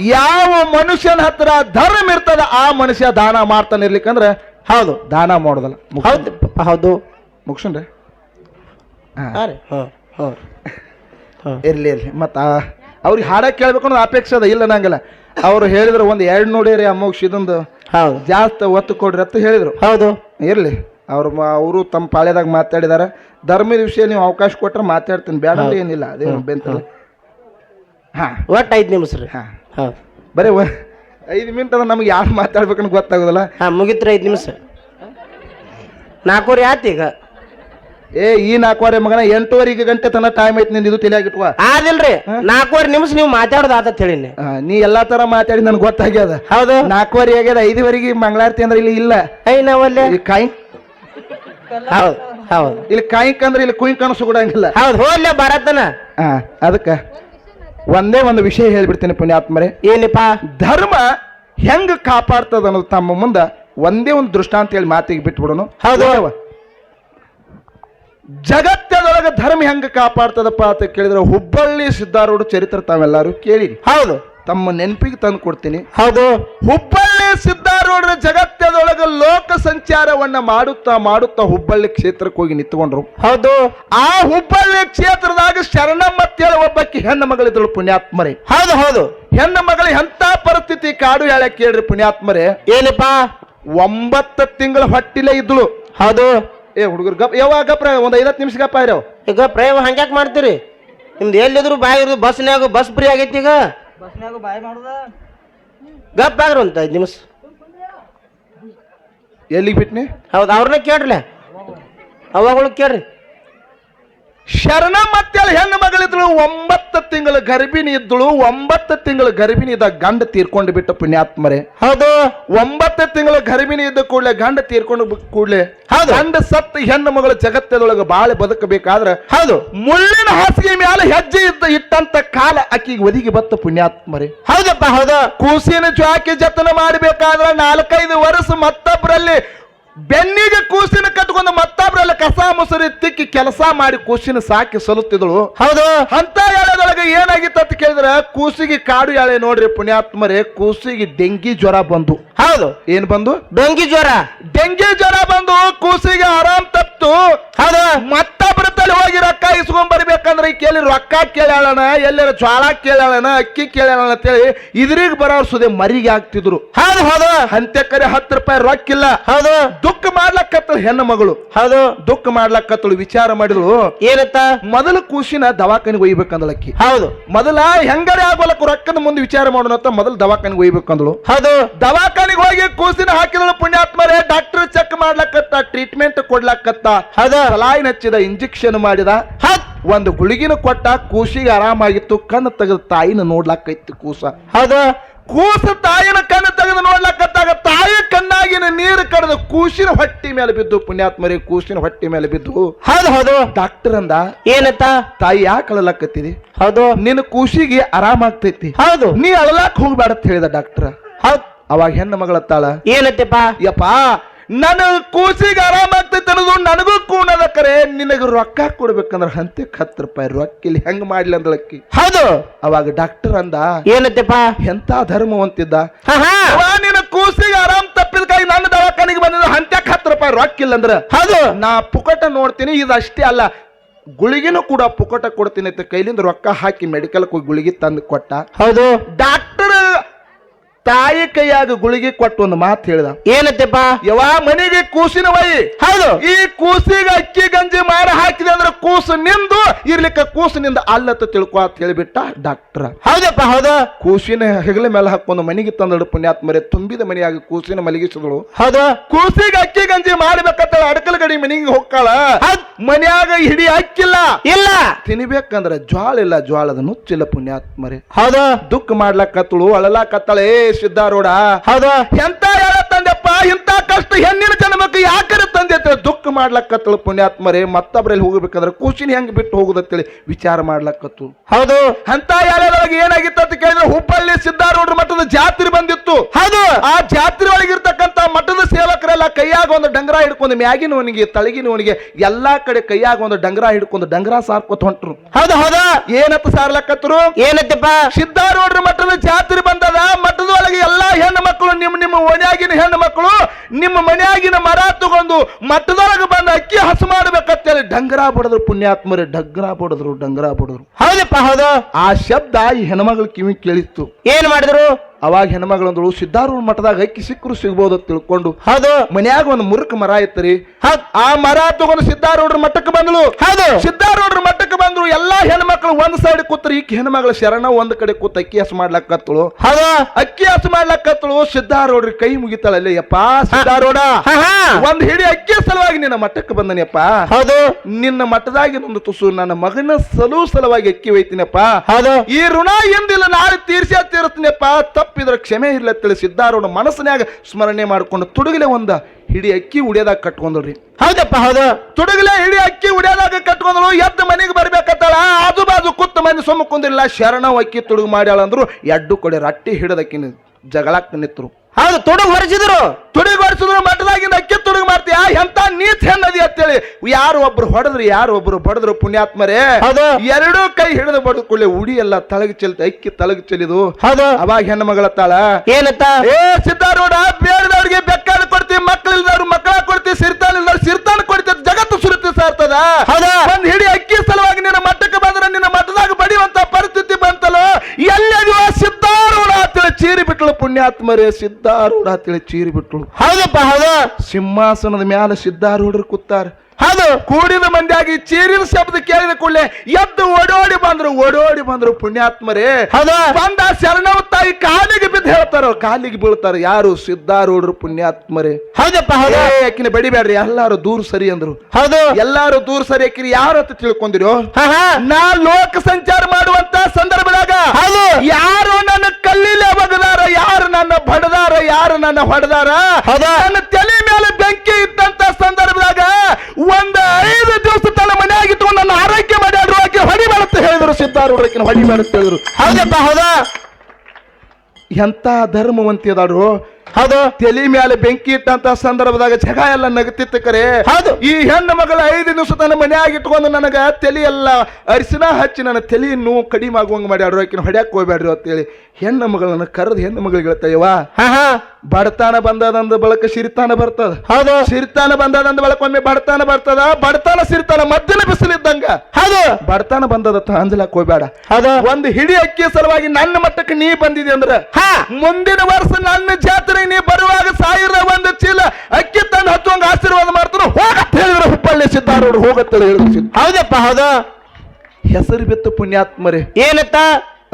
ಯಾವ ಮನುಷ್ಯನ ಹತ್ರ ಧರ್ಮ ಇರ್ತದ ಆ ಮನುಷ್ಯ ದಾನ ಮಾಡ್ತಾನೆ ಇರ್ಲಿಕ್ಕಂದ್ರೆ ಹೌದು. ದಾನ ಮಾಡೋದಲ್ಲ. ಹೌದು. ಹೌದು. ಮುಗಿಸ್ರಿ ಇರ್ಲಿ ಇರ್ಲಿ. ಮತ್ತ ಅವ್ರಿಗೆ ಹಾಡ ಕೇಳ್ಬೇಕು ಅನ್ನೋ ಅಪೇಕ್ಷೆ ಅದ ಇಲ್ಲ ನಂಗಿಲ್ಲ. ಅವ್ರು ಹೇಳಿದ್ರು ಒಂದ್ ಎರಡು ನೋಡಿರಿ ಅಮ್ಮ ಇದೊಂದು ಹೌದು. ಜಾಸ್ತಿ ಒತ್ತು ಕೊಡ್ರಿ ಅಂತ ಹೇಳಿದ್ರು. ಹೌದು. ಇರಲಿ ಅವ್ರು ಅವರು ತಮ್ಮ ಪಾಳ್ಯದಾಗ ಮಾತಾಡಿದಾರ. ಧರ್ಮದ ವಿಷಯ ನೀವು ಅವಕಾಶ ಕೊಟ್ಟರೆ ಮಾತಾಡ್ತೀನಿ. ಬೇಡ ಏನಿಲ್ಲ ಅದೇ ಬೆಂತಲ್ಲ. ಹಾಂ. ಒಟ್ಟು ಐದು ನಿಮಿಷ ರೀ. ಹಾಂ. ಹೌದು. ಬರೀ ಐದು ಮಿನಿಟ್ ಅದ ನಮ್ಗೆ ಯಾರು ಮಾತಾಡ್ಬೇಕಂತ ಗೊತ್ತಾಗೋದಿಲ್ಲ. ಹಾಂ ಮುಗಿತ್ರಿ ಐದು ನಿಮಿಷ. ನಾಲ್ಕೂರು ಆಯ್ತು ಈಗ. ಏ ಈ ನಾಲ್ಕುವರೆ ಮಗನ ಎಂಟೂವರೆ ಗಂಟೆ ತನ ಟೈಮ್ ಐತಿ ನಿಂದು ಇದು ತಿಳಿಯಾಗಿಟ್ವ ಆದಿಲ್ರಿ ನಾಲ್ಕೂವರೆ ನಿಮಿಷ ನೀವು ಮಾತಾಡೋದು ಆತ ಹೇಳಿನಿ ನೀ ಎಲ್ಲಾ ತರ ಮಾತಾಡಿ ನನ್ಗೆ ಗೊತ್ತಾಗ್ಯದ. ಹೌದು. ನಾಲ್ಕುವರೆ ಆಗ್ಯದ ಐದುವರೆಗೆ ಮಂಗಳಾರತಿ ಅಂದ್ರೆ ಇಲ್ಲಿ ಇಲ್ಲ. ಐ ನಾವಲ್ಲೇ ಕೈ ಕಾಯಿ ಹೌದು ಹೌದು. ಇಲ್ಲಿ ಕೈ ಕಂದ್ರೆ ಇಲ್ಲಿ ಕುಯ್ ಕನಸು ಕೊಡಂಗಿಲ್ಲ ಹೌದು ಹೋಗ್ಲೇ ಭಾರತನ. ಹಾ ಅದಕ್ಕ. ಒಂದೇ ಒಂದು ವಿಷಯ ಹೇಳ್ಬಿಡ್ತೀನಿ ಪುಣ್ಯಾತ್ಮರೇ. ಏನಿಪ್ಪ? ಧರ್ಮ ಹೆಂಗ್ ಕಾಪಾಡ್ತದ ಅನ್ನೋದು ತಮ್ಮ ಮುಂದ ಒಂದೇ ಒಂದು ದೃಷ್ಟಾಂತ ಹೇಳಿ ಮಾತಿಗೆ ಬಿಟ್ಬಿಡೋನು. ಹೌದು. ಜಗತ್ತದೊಳಗ ಧರ್ಮ ಹೆಂಗ ಕಾಪಾಡ್ತದಪ್ಪ ಅಂತ ಕೇಳಿದ್ರೆ ಹುಬ್ಬಳ್ಳಿ ಸಿದ್ಧಾರೂಢ ಚರಿತ್ರೆ ತಾವೆಲ್ಲರೂ ಕೇಳಿ ಹೌದು. ತಮ್ಮ ನೆನಪಿಗೆ ತಂದು ಕೊಡ್ತೀನಿ. ಹೌದು. ಹುಬ್ಬಳ್ಳಿ ಸಿದ್ಧಾರೂಢರ ಜಗತ್ತದೊಳಗೆ ಲೋಕ ಸಂಚಾರವನ್ನ ಮಾಡುತ್ತಾ ಮಾಡುತ್ತಾ ಹುಬ್ಬಳ್ಳಿ ಕ್ಷೇತ್ರಕ್ಕೆ ಹೋಗಿ ನಿಂತ್ಕೊಂಡ್ರು. ಹೌದು. ಆ ಹುಬ್ಬಳ್ಳಿ ಕ್ಷೇತ್ರದಾಗ ಶರಣಮ್ಮ ಅಂತೇಳಿ ಒಬ್ಬಾಕಿ ಹೆಣ್ಣು ಮಗಳಿದ್ದಳು ಪುಣ್ಯಾತ್ಮರೇ. ಹೌದು ಹೌದು. ಹೆಣ್ಣು ಮಗಳ ಎಂತ ಪರಿಸ್ಥಿತಿ ಕಾಡು ಹೇಳಕ್ಕೆ ಕೇಳ್ರಿ ಪುಣ್ಯಾತ್ಮರೇ. ಏನಪ್ಪಾ? ಒಂಬತ್ತು ತಿಂಗಳ ಹೊಟ್ಟಿಲೆ ಇದ್ಳು. ಹೌದು. ಏ ಹುಡುಗರು ಗಪ್ ಯಾವ ಗಪ್ರ ಒಂದು ಐವತ್ತು ನಿಮಿಷ ಗಪ್ಪ ಇರೋ. ಈಗ ಪ್ರಯೋಗ ಹಂಗ್ಯಾಕ್ ಮಾಡ್ತೀರಿ? ನಿಮ್ದು ಎಲ್ಲಿದ್ರು ಬಾಯಿ ಇರೋದು ಬಸ್ನ್ಯಾಗ ಬಸ್ ಫ್ರೀ ಆಗೈತಿ ಈಗ? ಬಸ್ನಾಗ ಬಾಯ್ ಮಾಡುದ? ಗಪ್ ಆಗ್ರಿ ಒಂದು ಐದು ನಿಮಿಷ. ಎಲ್ಲಿಗೆ ಬಿಟ್ನಿ? ಹೌದು ಅವ್ರನ್ನ ಕೇಳ್ರಲ್ಲ ಅವಾಗಳು ಕೇಳ್ರಿ. ಶರಣ ಮತ್ತೇಳಿ ಹೆಣ್ಣು ಮಗಳಿದ್ಳು ಒಂಬತ್ತು ತಿಂಗಳ ಗರ್ಭಿಣಿ ಇದ್ದಳು ಒಂಬತ್ತು ತಿಂಗಳ ಗರ್ಭಿಣಿ ಇದ್ದ ಗಂಡ ತೀರ್ಕೊಂಡು ಬಿಟ್ಟ ಪುಣ್ಯಾತ್ಮರೇ. ಹೌದು. ಒಂಬತ್ತು ತಿಂಗಳ ಗರ್ಭಿಣಿ ಇದ್ದ ಕೂಡಲೇ ಗಂಡ ತೀರ್ಕೊಂಡು ಕೂಡಲೇ ಹೌದು. ಗಂಡ ಸತ್ತು ಹೆಣ್ಣು ಮಗಳು ಜಗತ್ತದೊಳಗೆ ಬಾಳೆ ಬದುಕಬೇಕಾದ್ರೆ ಹೌದು. ಮುಳ್ಳಿನ ಹಾಸಿಗೆ ಮೇಲೆ ಹೆಜ್ಜೆ ಇದ್ದ ಇಟ್ಟಂತ ಕಾಲ ಆಕಿಗೆ ಒದಗಿ ಬತ್ತ ಪುಣ್ಯಾತ್ಮರೇ. ಹೌದಪ್ಪ ಹೌದು. ಕೂಸಿನ ಜ್ವಾಕಿ ಜತನ ಮಾಡಬೇಕಾದ್ರೆ ನಾಲ್ಕೈದು ವರ್ಷ ಮತ್ತೊಬ್ಬರಲ್ಲಿ ಬೆನ್ನಿಗೆ ಕೂಸಿನ ಕಟ್ಕೊಂಡು ಮತ್ತೊಬ್ರೆಲ್ಲ ಕಸ ಮುಸುರಿ ತಿಕ್ಕಿ ಕೆಲಸ ಮಾಡಿ ಕೂಸಿನ ಸಾಕಿ ಸಲುತ್ತಿದಳು. ಹೌದು. ಅಂತ ಎಳೆದೊಳಗೆ ಏನಾಗಿತ್ತು ಅಂತ ಕೇಳಿದ್ರೆ ಕೂಸಿಗೆ ಕಾಡು ಎಳೆ ನೋಡ್ರಿ ಪುಣ್ಯಾತ್ಮರೇ ಕೂಸಿಗೆ ಡೆಂಗಿ ಜ್ವರ ಬಂದು. ಹೌದು. ಏನ್ ಬಂದು? ಡೆಂಗಿ ಜ್ವರ. ಡೆಂಗಿ ಜ್ವರ ಬಂದು ಕೂಸಿಗೆ ಆರಾಮ್ ತಪ್ತು. ಹೌದು. ಮತ್ತೊಬ್ಬರ ತಲೆ ಹೋಗಿ ರೊಕ್ಕ ಇಸ್ಕೊಂಡ್ ಬರ್ಬೇಕಂದ್ರೆ ಈ ಕೇಳಿ ರೊಕ್ಕ ಕೇಳ್ಯಾಳಣ ಎಲ್ಲರ ಜ್ವಾಳ ಕೇಳ್ಯಾಳಣ ಅಕ್ಕಿ ಕೇಳ್ಯಾಳಣ ಅಂತೇಳಿ ಇದ್ರಿಗೆ ಬರೋರ್ ಸುದೆ ಮರಿಗೆ ಆಗ್ತಿದ್ರು. ಹೌದು ಹೌದು. ಕರೆ ಹತ್ತು ರೂಪಾಯಿ ರೊಕ್ಕ ಇಲ್ಲ ಹೌದು. ದುಃಖ ಮಾಡ್ಲಕ್ಕತ್ತಳು ಹೆಣ್ಣು ಮಗಳು. ಹೌದು. ದುಃಖ ಮಾಡ್ಲಕ್ಕತ್ತಳು ವಿಚಾರ ಮಾಡಿದಳು. ಏನತ್ತ? ಮೊದಲ ಕೂಸಿನ ದವಾಖಾನಿಗೆ ಒಯ್ಬೇಕಂದಳಕ್ಕಿ ಹೌದು. ಮೊದಲ ಹೆಂಗಾರೆ ಆಗೋಲಕ್ಕ ರೊಕ್ಕದ ಮುಂದೆ ವಿಚಾರ ಮಾಡೋಣ ಅಂತ ಮೊದಲು ದವಾಖಾನೆಗೆ ಒಯ್ಬೇಕಂದಳು. ಹೌದು. ದವಾಖಾನಿಗೆ ಹೋಗಿ ಕೂಸಿನ ಹಾಕಿದಳು ಪುಣ್ಯಾತ್ಮರೇ. ಡಾಕ್ಟರ್ ಚೆಕ್ ಮಾಡ್ಲಕತ್ತ ಟ್ರೀಟ್ಮೆಂಟ್ ಕೊಡ್ಲಕತ್ತ. ಅದ ಸಲಾಯಿನ್ ಹಚ್ಚಿದ ಇಂಜೆಕ್ಷನ್ ಮಾಡಿದ. ಹತ್! ಒಂದು ಗುಳಿಗಿನ ಕೊಟ್ಟ ಕೂಸಿಗೆ ಆರಾಮಾಗಿತ್ತು ಕಣ್ಣು ತೆಗೆದ ತಾಯಿನ ನೋಡ್ಲಕ್ಕೈತಿ ಕೂಸ. ಹದ! ಕೂಸು ತಾಯಿನ ಕಣ್ಣು ತೆಗೆದು ನೋಡ್ಲಕತ್ತಾಗ ತಾಯಿ ಕಣ್ಣಾಗಿನ ನೀರು ಕಡ್ದು ಕೂಸಿನ ಹೊಟ್ಟಿ ಮೇಲೆ ಬಿದ್ದು ಪುಣ್ಯಾತ್ಮರಿ ಕೂಸಿನ ಹೊಟ್ಟಿ ಮೇಲೆ ಬಿದ್ದು. ಹೌದು ಹೌದು! ಡಾಕ್ಟರ್ ಅಂದ ಏನತ್ತ? ತಾಯಿ ಯಾಕೆ ಅಳಲಕ್ಕತ್ತಿದಿ ಹೌದು! ನಿನ್ನ ಕೂಸಿಗೆ ಆರಾಮಾಗ್ತೈತಿ. ಹೌದು! ನೀ ಅಳಲಾಕ್ ಹೋಗ್ಬೇಡ ಅಂತ ಹೇಳಿದ ಡಾಕ್ಟರ್ ಅವಾಗ ಹೆಣ್ಣು ಮಗಳತ್ತಾಳ ಏನತ್ತಪ್ಪ ಯಪ್ಪ ನನ್ನ ಕೂಸಿಗೆ ಆರಾಮಾಗ್ತೈತೆ ಅನ್ನೋದು ನನಗೂ ಕೂನದ ಕರೆ ನಿನಗೆ ರೊಕ್ಕ ಕೊಡ್ಬೇಕಂದ್ರೆ ಹಂತೆ ಹತ್ತು ರೂಪಾಯಿ ರೊಕ್ಕ ಇಲ್ಲಿ ಹೆಂಗ್ ಮಾಡ್ಲಿ ಅಂದಳಕ್ಕಿ ಹೌದು. ಅವಾಗ ಡಾಕ್ಟರ್ ಅಂದ ಏನತ್ತಪ್ಪ ಎಂತ ಧರ್ಮವಂತಿದ್ದ ನಿನ್ನ ಕೂಸಿಗೆ ಆರಾಮ್ ತಪ್ಪಿದ್ಕಾಗಿ ಕೈ ನನ್ನ ದವಾಖಾನಿಗೆ ಬಂದಿದ್ದು ಹಂತೆ ಹತ್ತು ರೂಪಾಯಿ ರೊಕ್ಕ ಇಲ್ಲ ಅಂದ್ರೆ? ಹೌದು. ನಾ ಪುಕಟ ನೋಡ್ತೀನಿ ಇದು ಅಷ್ಟೇ ಅಲ್ಲ ಗುಳಿಗೆನೂ ಕೂಡ ಪುಕಟ ಕೊಡ್ತೀನಿ ಅಂತ ಕೈಲಿಂದ ರೊಕ್ಕ ಹಾಕಿ ಮೆಡಿಕಲ್ ಹೋಗಿ ಗುಳಿಗೆ ತಂದು ಕೊಟ್ಟ. ಹೌದು. ಡಾಕ್ಟರ್ ತಾಯಿ ಕೈಯಾಗ ಗುಳಿಗೆ ಕೊಟ್ಟು ಒಂದು ಮಾತು ಹೇಳಿದ. ಏನತ್ತಪ್ಪ ಯಾವ ಮನೆಗೆ ಕೂಸಿನ ವೈ. ಹೌದು. ಈ ಕೂಸಿಗೆ ಅಕ್ಕಿ ಗಂಜಿ ಮಾರ ಹಾಕಿದೆ ಅಂದ್ರೆ ಕೂಸು ನಿಂದು ಇರ್ಲಿಕ್ಕೆ ಕೂಸು ನಿಂದ ಅಲ್ಲತ್ತ ತಿಳ್ಕೊ ಅಂತ ಹೇಳಿಬಿಟ್ಟ ಡಾಕ್ಟರ್ ಹೌದಪ್ಪ ಹೌದ. ಕೂಸಿನ ಹೆಗಲ ಮೇಲೆ ಹಾಕೊಂಡು ಮನೆಗೆ ತಂದಳು ಪುಣ್ಯಾತ್ಮರೆ ತುಂಬಿದ ಮನೆಯಾಗಿ ಕೂಸಿನ ಮಲಗಿಸಿದಳು. ಹೌದಾ. ಕೂಸಿಗೆ ಅಕ್ಕಿ ಗಂಜಿ ಮಾಡ್ಬೇಕಂತ ಅಡಕಲ್ ಗಡಿ ಮನೆಗೆ ಹೋಗ್ಕಾಳ. ಮನ್ಯಾಗ ಹಿಡಿ ಅಕ್ಕಿಲ್ಲ ಇಲ್ಲ. ತಿನ್ಬೇಕಂದ್ರ ಜ್ವಾಳ ಇಲ್ಲ ಜ್ವಾಳದ ನುಚ್ಚಿಲ್ಲ ಪುಣ್ಯಾತ್ಮರೆ. ಹೌದ. ದುಃಖ ಮಾಡ್ಲಾಕತ್ತಳು ಅಳಲಾಕತ್ತಳೆ ಏ ಹೌದ ಹೌದು. ಎಂತ ಹೇಳ ತಂದೆಪ್ಪ ಇಂತ ಕಷ್ಟ ಹೆಣ್ಣಿನ ಜನ್ಮಕ್ಕೆ ಯಾಕರೆ ತಂದೆ ಅಂತೇಳಿ ದುಃಖ ಮಾಡ್ಲಕ್ಕತ್ತಳು ಪುಣ್ಯಾತ್ಮರೇ ಮತ್ತೊಬ್ಬರಲ್ಲಿ ಹೋಗಬೇಕಂದ್ರೆ ಕೂಸಿನ ಹೆಂಗ್ ಬಿಟ್ಟು ಹೋಗುದತ್ತೇಳಿ? ವಿಚಾರ ಮಾಡ್ಲಕ್ಕತ್ತು. ಹೌದು. ಅಂತ ಹೇಳೋದ್ರೊಳಗೆ ಏನಾಗಿತ್ತು ಅಂತ ಕೇಳಿದ್ರೆ ಹುಬ್ಬಳ್ಳಿ ಸಿದ್ಧಾರೂಢ ಮಠದ ಜಾತ್ರೆ ಬಂದಿತ್ತು. ಹೌದು. ಆ ಜಾತ್ರೆ ಒಳಗಿರ್ತಕ್ಕಂತ ಮಠದ ಸೇವಕರೆಲ್ಲ ಕೈಯಾಗ ಒಂದು ಡಂಗರ ಹಿಡ್ಕೊಂಡು ತಳಗಿನ ತಳಗಿನವನಿಗೆ ಎಲ್ಲಾ ಕಡೆ ಕೈಯಾಗ ಒಂದು ಡಂಗರ ಹಿಡ್ಕೊಂಡು ಡಂಗರ ಸಾರ್ಕೊತ ಹೊಂಟ್ರು. ಹೌದು ಹೌದು. ಏನತ್ತ ಸಾರ್ಲಕತ್ರು ಏನತ್ತಪ್ಪ? ಸಿದ್ಧಾರೂಢ ಮಠದ ಜಾತ್ರೆ ಬಂದದ ಮಠದ ಒಳಗೆ ಎಲ್ಲಾ ಹೆಣ್ಣು ಮಕ್ಕಳು ನಿಮ್ಮ ನಿಮ್ಮ ಓಣ್ಯಾಗಿನ ಹೆಣ್ಣು ಮಕ್ಕಳು ನಿಮ್ಮ ಮನೆಯಾಗಿನ ಮರ ತಗೊಂಡು ಮಠದೊಳಗೆ ಬಂದು ಅಕ್ಕಿ ಹಸು ಮಾಡ್ಬೇಕಂತೇಳಿ ಡಂಗರ ಬಡದ್ರು ಪುಣ್ಯಾತ್ಮರೇ ಡಂಗರ ಬಡದ್ರು ಡಂಗರ ಬಡದ್ರು. ಹೌದಪ್ಪ ಹೌದು. ಆ ಶಬ್ದ ಈ ಹೆಣ್ಮಗಳ ಕಿವಿ ಕೇಳಿತ್ತು. ಏನ್ ಮಾಡಿದ್ರು? ಅವಾಗ ಹೆಣ್ಮಗಳಂದಳು ಸಿದ್ದಾರೂಢ ಮಠದಾಗ ಅಕ್ಕಿ ಸಿಕ್ಕರು ಸಿಗ್ಬೋದು ಅಂತ ತಿಳ್ಕೊಂಡು ಹೌದು. ಮನ್ಯಾಗ ಒಂದು ಮುರುಕ ಮರ ಇತ್ತರಿ. ಆ ಮರ ತಗೊಂಡು ಸಿದ್ಧಾರೂಢರ ಮಠಕ್ಕೆ ಬಂದಳು. ಹೌದು. ಸಿದ್ದಾರೂಢರ ಮಠಕ್ಕೆ ಬಂದ್ರು ಎಲ್ಲಾ ಹೆಣ್ಮಕ್ಳು ಒಂದ್ ಸೈಡ್ ಕೂತ್ರಿ. ಈಕಿ ಹೆಣ್ಮಗಳ ಶರಣ ಒಂದ್ ಕಡೆ ಕೂತ್ ಅಕ್ಕಿ ಹಸು ಮಾಡ್ಲಕ್ಕತ್ತಳು. ಹೌದು. ಅಕ್ಕಿ ಹಸು ಮಾಡ್ಲಕ್ಕತ್ತಳು. ಸಿದ್ಧಾರೂಢ್ರ ಕೈ ಮುಗಿತಾಳಲ್ಲ ಯಪ್ಪ ಸಿದ್ದಾರೂಢ ಹಾ ಒಂದ್ ಹಿಡಿ ಅಕ್ಕಿ ಸಲುವಾಗಿ ನಿನ್ನ ಮಠಕ್ಕೆ ಬಂದನಪ್ಪ. ಹೌದು. ನಿನ್ನ ಮಠದಾಗಿನ ಒಂದು ತುಸು. ನನ್ನ ಮಗನ ಸಲು ಸಲುವಾಗಿ ಅಕ್ಕಿ ಒಯ್ತೀನಪ್ಪ. ಹೌದು. ಈ ಋಣ ಎಂದಿಲ್ಲ ನಾಳೆ ತೀರ್ಸೇ ತೀರ್ತೀನಪ್ಪ ತಪ್ಪು ತಪ್ಪಿದ್ರೆ ಕ್ಷಮೆ ಇರ್ಲತ್ತೇಳಿ ಸಿದ್ಧಾರೂಢ ಮನಸ್ಸಿನಾಗ ಸ್ಮರಣೆ ಮಾಡ್ಕೊಂಡು ತುಡುಗಲೆ ಒಂದ ಹಿಡಿ ಅಕ್ಕಿ ಉಡಿಯೋದಾಗ ಕಟ್ಕೊಂಡ್ರಿ ಹೌದಪ್ಪ ಹೌದು. ತುಡುಗಲೆ ಹಿಡಿ ಅಕ್ಕಿ ಉಡಿಯೋದಾಗ ಕಟ್ಕೊಂಡ್ರು ಎದ್ದು ಮನೆಗೆ ಬರ್ಬೇಕತ್ತಳ ಆಜು ಬಾಜು ಕುತ್ತ ಮನೆ ಸೊಮ್ಮ ಕುಂದಿಲ್ಲ ಶರಣ ಅಕ್ಕಿ ತುಡುಗು ಮಾಡ್ಯಾಳ ಅಂದ್ರು ಎಡ್ಡು ಕೊಡೆ ರಟ್ಟಿ ಹಿಡದಕ್ಕಿನ ಜಗಳಕ್ಕೆ ನಿತ್ರು. ಹೌದು ತೊಡಗು ಹೊರಸಿದ್ರು ತೊಡಗು ಹೊರಿಸಿದ್ರು ಮಠದಾಗಿಂದ ಅಕ್ಕಿ ತೊಡಗು ಮಾಡ್ತೀಯ? ಎಂತ ನೀತ್ ಅಂತ ಅಂತೇಳಿ ಯಾರು ಒಬ್ರು ಹೊಡೆದ್ರು ಯಾರು ಒಬ್ರು ಬಡದ್ರು ಪುಣ್ಯಾತ್ಮರೇ? ಹೌದು. ಎರಡೂ ಕೈ ಹಿಡಿದು ಬಡದ ಕೂಡಲೇ ಉಡಿ ಎಲ್ಲ ತಳಗ ಚೆಲ್ತ ಅಕ್ಕಿ ತಳಗ ಚೆಲ್ಲಿದು. ಹೌದು. ಅವಾಗ ಹೆಣ್ಣು ತಾಳ. ಏನತ್ತ? ಏ ಸಿದ್ಧಾರೂಢ ಬೇಡದವ್ರಿಗೆ ಬೆಕ್ಕಾಲ ಕೊಡ್ತಿ ಮಕ್ಕಳಿಲ್ದವ್ರು ಮಕ್ಕಳ ಕೊಡ್ತಿ ಸಿರ್ತಾನ ಇಲ್ದವ್ರು ಸಿರ್ತಾನ ಕೊಡ್ತಿ ಜಗತ್ತು ಸುರತಿ ಸಾರ್ತದ. ಹೌದಾ. ಒಂದ್ ಹಿಡಿ ಅಕ್ಕಿ ಸಲುವಾಗಿ ನಿನ್ನ ಮಟ್ಟಕ್ಕೆ ಬಂದ್ರೆ ಬಡಿಯುವಂತ ಪರಿಸ್ಥಿತಿ ಬಂತಲ್ಲೋ ಎಲ್ಲದಿವ ಸಿದ್ಧಾರೂಢ ಅಂತೇಳಿ ಚೀರಿ ಬಿಟ್ಳು ಪುಣ್ಯಾತ್ಮರೇ ಸಿದ್ಧಾರೂಢ ಅಂತೇಳಿ ಚೀರಿ ಬಿಟ್ಳು ಹೌದಪ್ಪ ಹೌದು. ಸಿಂಹಾಸನದ ಮ್ಯಾಲ ಸಿದ್ಧಾರೂಢರು ಕೂತಾರ. ಹೌದು. ಕೂಡಿದ ಮಂದಿಯಾಗಿ ಚೀರಿದ ಶಬ್ದ ಕೇಳಿದ ಕೂಡಲೇ ಎದ್ದು ಓಡೋಡಿ ಬಂದ್ರು. ಓಡೋಡಿ ಬಂದ್ರು ಪುಣ್ಯಾತ್ಮರೇ. ಅದ ಬಂದ ಶರಣವ ತಾಯಿ ಕಾಲಿಗೆ ಬಿದ್ದು ಹೇಳ್ತಾರ ಕಾಲಿಗೆ ಬೀಳ್ತಾರ ಯಾರು ಸಿದ್ಧಾರೂಢರು ಪುಣ್ಯಾತ್ಮರೇ? ಹೌದಪ್ಪ ಆಕಿನ ಬಡಿಬೇಡ್ರಿ ಎಲ್ಲಾರು ದೂರ ಸರಿ ಅಂದ್ರು. ಹೌದು. ಎಲ್ಲಾರು ದೂರ ಸರಿ ಆಕಿರಿ ಯಾರ ಅಂತ ತಿಳ್ಕೊಂಡಿರೋ ನಾ ಲೋಕ ಸಂಚಾರ ಮಾಡುವಂತ ಸಂದರ್ಭದಾಗ ಹೌದು. ಯಾರು ನನ್ನ ಕಲ್ಲಿಲೆ ಬಗದಾರ ಯಾರು ನನ್ನ ಬಡದಾರ ಯಾರು ನನ್ನ ಹೊಡೆದಾರ? ಹೌದಾ? ನನ್ನ ತಲೆ ಮೇಲೆ ಬೆಂಕಿ ಇದ್ದಂತ ಸಂದರ್ಭದಾಗ ಒಂದ್ ಐದು ದಿವಸ ತನ್ನ ಮನೆಯಾಗಿ ಇಟ್ಕೊಂಡು ನನ್ನ ಆರೈಕೆ ಮಾಡ್ಯಾಡ್ರು ಆಕೆ ಹೊಡಿ ಮಾಡುತ್ತೆ ಹೇಳಿದ್ರು ಸಿದ್ಧಾರೂಢಕಿನ ಹೊಡಿ ಮಾಡುತ್ತೆ ಹೇಳಿದ್ರು. ಹೌದಪ್ಪ, ಹೌದಾ? ಎಂತ ಧರ್ಮವಂತಿ ಹೌದು. ತಲೆ ಮೇಲೆ ಬೆಂಕಿ ಇಟ್ಟಂತ ಸಂದರ್ಭದಾಗ ಜಗ ಎಲ್ಲ ನಗತಿತ್ತು ಕರೆ. ಹೌದು. ಈ ಹೆಣ್ಣು ಮಗಳ ಐದು ದಿವಸ ತನ್ನ ಮನ್ಯಾಗ ಇಟ್ಕೊಂಡು ನನಗ ತಲೆ ಎಲ್ಲ ಅರಿಸಿನ ಹಚ್ಚಿ ನನ್ನ ತಲೆ ನೋವು ಕಡಿಮೆ ಆಗುವಂಗ ಮಾಡ್ಯಾಡ್ರು. ಆಕಿನ ಹೊಡ್ಯಾಕ್ ಹೋಗ್ಬೇಡ್ರಿ ಅಂತೇಳಿ ಹೆಣ್ಣು ಮಗಳನ್ನ ಕರೆದು ಹೆಣ್ಣು ಮಗಳಿಗೆ ಹೇಳ್ತಾಯವ ಬಡತಾನ ಬಂದದಂದ ಬಳಕ ಸಿರಿತಾನ ಬರ್ತದ. ಹೌದು. ಸಿರಿತಾನ ಬಂದದಂದ ಬಳಕ ಒಮ್ಮೆ ಬಡತಾನ ಬರ್ತದ. ಬಡತಾನ ಸಿರಿತಾನ ಮಧ್ಯನ ಬಿಸಿಲಿದ್ದಂಗ. ಹೌದು. ಬಡತಾನ ಬಂದದ ಅಂಜಲಾಕ್ ಹೋಗ್ಬೇಡ. ಹೌದು. ಒಂದು ಹಿಡಿ ಅಕ್ಕಿ ಸಲುವಾಗಿ ನನ್ನ ಮಟ್ಟಕ್ಕೆ ನೀ ಬಂದಿದೆ ಅಂದ್ರ ಹಾ. ಮುಂದಿನ ವರ್ಷ ನನ್ನ ಜಾತ್ರೆ ನೀ ಬರುವಾಗ ಸಾಯಿರ ಒಂದು ಚೀಲ ಅಕ್ಕಿ ತಂದು ಹತ್ತುವಂಗ ಆಶೀರ್ವಾದ ಮಾಡ್ತಾರೆ ಹೋಗತ್ತೆ ಹೇಳಿದ್ರೆ ಹುಬ್ಬಳ್ಳಿ ಸಿದ್ಧಾರೂಢ ಹೋಗತ್ತೆ ಹೇಳಿದ್ರು ಹೌದಪ್ಪ ಹೌದು. ಹೆಸರು ಬಿತ್ತು ಪುಣ್ಯಾತ್ಮರೇ. ಏನತ್ತ?